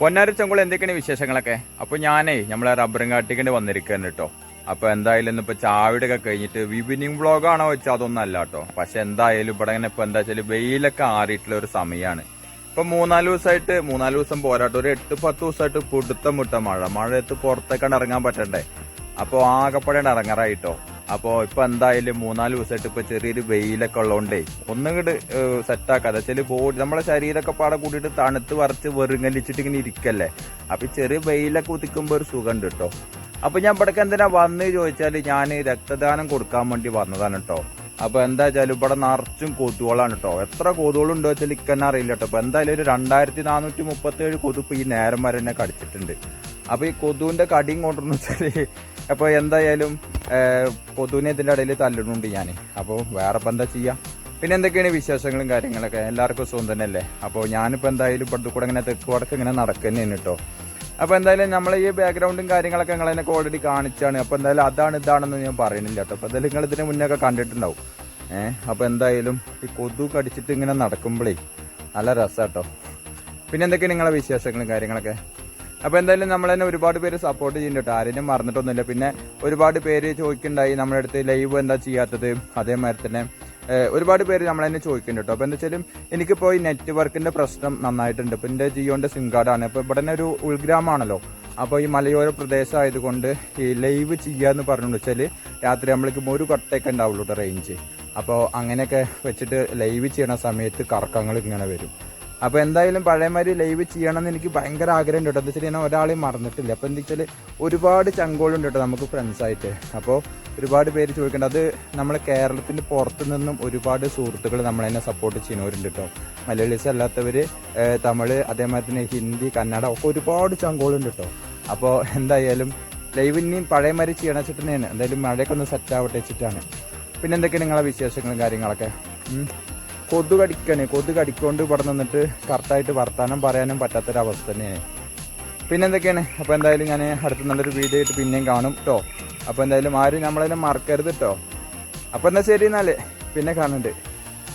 പൊന്നാരി ചങ്കുളം എന്തൊക്കെയാണ് വിശേഷങ്ങളൊക്കെ? അപ്പൊ ഞാനേ നമ്മളെ റബ്ബറും കാട്ടിക്കൊണ്ട് വന്നിരിക്കുന്നു കേട്ടോ. അപ്പൊ എന്തായാലും ഇന്നിപ്പോ ചാവിടെ ഒക്കെ കഴിഞ്ഞിട്ട് വ്ളോഗ് ആണോ വെച്ചാൽ അതൊന്നും അല്ല കേട്ടോ. പക്ഷെ എന്തായാലും ഇവിടെ ഇങ്ങനെ ഇപ്പൊ എന്താ വെച്ചാൽ വെയിലൊക്കെ ആറിയിട്ടുള്ള ഒരു സമയമാണ് ഇപ്പൊ മൂന്നാൽ ദിവസമായിട്ട് മൂന്നാൽ ദിവസം പോരാട്ടോ. ഒരു എട്ട് പത്ത് ദിവസമായിട്ട് പുടുത്തം മുട്ട മഴ. മഴയത്ത് പുറത്തേക്കാണ്ട് ഇറങ്ങാൻ പറ്റണ്ടേ? അപ്പൊ ആകെപ്പടേണ്ട ഇറങ്ങാറായിട്ടോ അപ്പൊ ഇപ്പോൾ എന്തായാലും മൂന്നാൽ ദിവസമായിട്ട് ഇപ്പോൾ ചെറിയൊരു വെയിലൊക്കെ ഉള്ളതുകൊണ്ടേ ഒന്നുകൂട് സെറ്റാക്കാതെ വെച്ചാൽ ബോഡി നമ്മളെ ശരീരമൊക്കെ പാടെ കൂട്ടിയിട്ട് തണുത്ത് വറച്ച് വെറുങ്ങലിച്ചിട്ട് ഇങ്ങനെ ഇരിക്കല്ലേ? അപ്പോൾ ഈ ചെറിയ വെയിലൊക്കെ ഉദിക്കുമ്പോൾ ഒരു സുഖമുണ്ട് കേട്ടോ അപ്പോൾ ഞാൻ ഇവിടേക്ക് എന്തിനാ വന്ന് ചോദിച്ചാൽ ഞാൻ രക്തദാനം കൊടുക്കാൻ വേണ്ടി വന്നതാണ് കേട്ടോ അപ്പോൾ എന്താ വെച്ചാൽ ഇവിടെ നിറച്ചും കൊതുകളാണ് കേട്ടോ എത്ര കൊതുകളുണ്ടോ വെച്ചാൽ ഇക്കന്നെ അറിയില്ല കേട്ടോ അപ്പോൾ എന്തായാലും ഒരു രണ്ടായിരത്തി നാനൂറ്റി മുപ്പത്തി ഏഴ് കൊതുപ്പ് ഈ നേരം വരെ എന്നെ കടിച്ചിട്ടുണ്ട്. അപ്പോൾ ഈ കൊതുവിന്റെ കടിയും കൊണ്ടുവന്നു വെച്ചാൽ അപ്പൊ എന്തായാലും പൊതുവിനെ ഇതിന്റെ ഇടയിൽ തല്ലിടുന്നുണ്ട് ഞാൻ അപ്പോൾ വേറെ എന്താ ചെയ്യാ? പിന്നെ എന്തൊക്കെയാണ് വിശേഷങ്ങളും കാര്യങ്ങളൊക്കെ? എല്ലാവർക്കും സുഖം തന്നെയല്ലേ? അപ്പോൾ ഞാനിപ്പോൾ എന്തായാലും ഇപ്പോഴത്തെ കൂടെ ഇങ്ങനെ തെക്ക് വടക്ക് ഇങ്ങനെ നടക്കുന്നതിന് കേട്ടോ അപ്പോൾ എന്തായാലും നമ്മൾ ഈ ബാക്ക്ഗ്രൗണ്ടും കാര്യങ്ങളൊക്കെ നിങ്ങൾ എന്നെ ഓൾറെഡി കാണിച്ചാണ്. അപ്പോൾ എന്തായാലും അതാണ് ഇതാണെന്ന് ഞാൻ പറയുന്നില്ല കേട്ടോ അപ്പോൾ എന്തായാലും നിങ്ങൾ ഇതിന് മുന്നേ ഒക്കെ കണ്ടിട്ടുണ്ടാവും. ഏഹ് അപ്പോൾ എന്തായാലും ഈ കൊതു കടിച്ചിട്ട് ഇങ്ങനെ നടക്കുമ്പോഴേ നല്ല രസാട്ടോ പിന്നെ എന്തൊക്കെയാണ് നിങ്ങളെ വിശേഷങ്ങളും കാര്യങ്ങളൊക്കെ? അപ്പോൾ എന്തായാലും നമ്മൾ തന്നെ ഒരുപാട് പേര് സപ്പോർട്ട് ചെയ്യുന്നുണ്ട് ആരെയും മറന്നിട്ടൊന്നുമില്ല. പിന്നെ ഒരുപാട് പേര് ചോദിക്കുന്നുണ്ടായി നമ്മുടെ അടുത്ത് ലൈവ് എന്താ ചെയ്യാത്തത്? അതേമാതിരി തന്നെ ഒരുപാട് പേര് നമ്മൾ തന്നെ ചോദിക്കുന്നുണ്ട് കേട്ടോ. അപ്പോൾ എന്താ വെച്ചാലും എനിക്കിപ്പോൾ ഈ നെറ്റ്വർക്കിന്റെ പ്രശ്നം നന്നായിട്ടുണ്ട്. ഇപ്പോൾ എന്റെ ജിയോന്റെ സിം കാർഡാണ് ഇപ്പോൾ ഇവിടെ തന്നെ ഒരു ഉൾഗ്രാമാണല്ലോ. അപ്പോൾ ഈ മലയോര പ്രദേശമായതുകൊണ്ട് ഈ ലൈവ് ചെയ്യാന്ന് പറഞ്ഞു വെച്ചാൽ രാത്രി നമ്മൾക്ക് ഒരു കൊട്ടയൊക്കെ ഉണ്ടാവുള്ളൂ റേഞ്ച് അപ്പോൾ അങ്ങനെയൊക്കെ വെച്ചിട്ട് ലൈവ് ചെയ്യണ സമയത്ത് കറക്കങ്ങൾ ഇങ്ങനെ വരും. അപ്പോൾ എന്തായാലും പഴയമാതിരി ലൈവ് ചെയ്യണമെന്ന് എനിക്ക് ഭയങ്കര ആഗ്രഹം കേട്ടോ. എന്താ വെച്ചാൽ ഞാൻ ഒരാളെയും മറന്നിട്ടില്ല. അപ്പോൾ എന്താ വെച്ചാൽ ഒരുപാട് ചങ്കോളുണ്ട് കേട്ടോ നമുക്ക് ഫ്രണ്ട്സായിട്ട് അപ്പോൾ ഒരുപാട് പേര് ചോദിക്കേണ്ട. അത് നമ്മൾ കേരളത്തിന്റെ പുറത്തു നിന്നും ഒരുപാട് സുഹൃത്തുക്കൾ നമ്മളതിനെ സപ്പോർട്ട് ചെയ്യുന്നവരുണ്ട് കേട്ടോ. മലയാളീസ് അല്ലാത്തവർ തമിഴ് അതേമാതിരി തന്നെ ഹിന്ദി കന്നഡ ഒക്കെ ഒരുപാട് ചങ്കോളുണ്ട് കേട്ടോ. അപ്പോൾ എന്തായാലും ലൈവ് ഇനിയും പഴയമാതിരി ചെയ്യണം വെച്ചിട്ട് തന്നെയാണ്. എന്തായാലും മഴയൊക്കെ ഒന്ന് സെറ്റ് ആവട്ടെ വെച്ചിട്ടാണ്. പിന്നെ എന്തൊക്കെയാണ് നിങ്ങളെ വിശേഷങ്ങളും കാര്യങ്ങളൊക്കെ? ഉം. കൊതു കടിക്കണേ കൊതു കടിക്കൊണ്ട് ഇവിടെ നിന്നിട്ട് കറക്റ്റായിട്ട് വർത്താനം പറയാനും പറ്റാത്തൊരവസ്ഥ തന്നെയാണ്. പിന്നെ എന്തൊക്കെയാണ്? അപ്പോൾ എന്തായാലും ഞാൻ അടുത്ത നല്ലൊരു വീഡിയോ ആയിട്ട് പിന്നെയും കാണും കേട്ടോ അപ്പോൾ എന്തായാലും ആരും നമ്മളതിനെ മറക്കരുത് കേട്ടോ അപ്പോൾ എന്നാൽ ശരി എന്നാലേ. പിന്നെ കാണുന്നുണ്ട്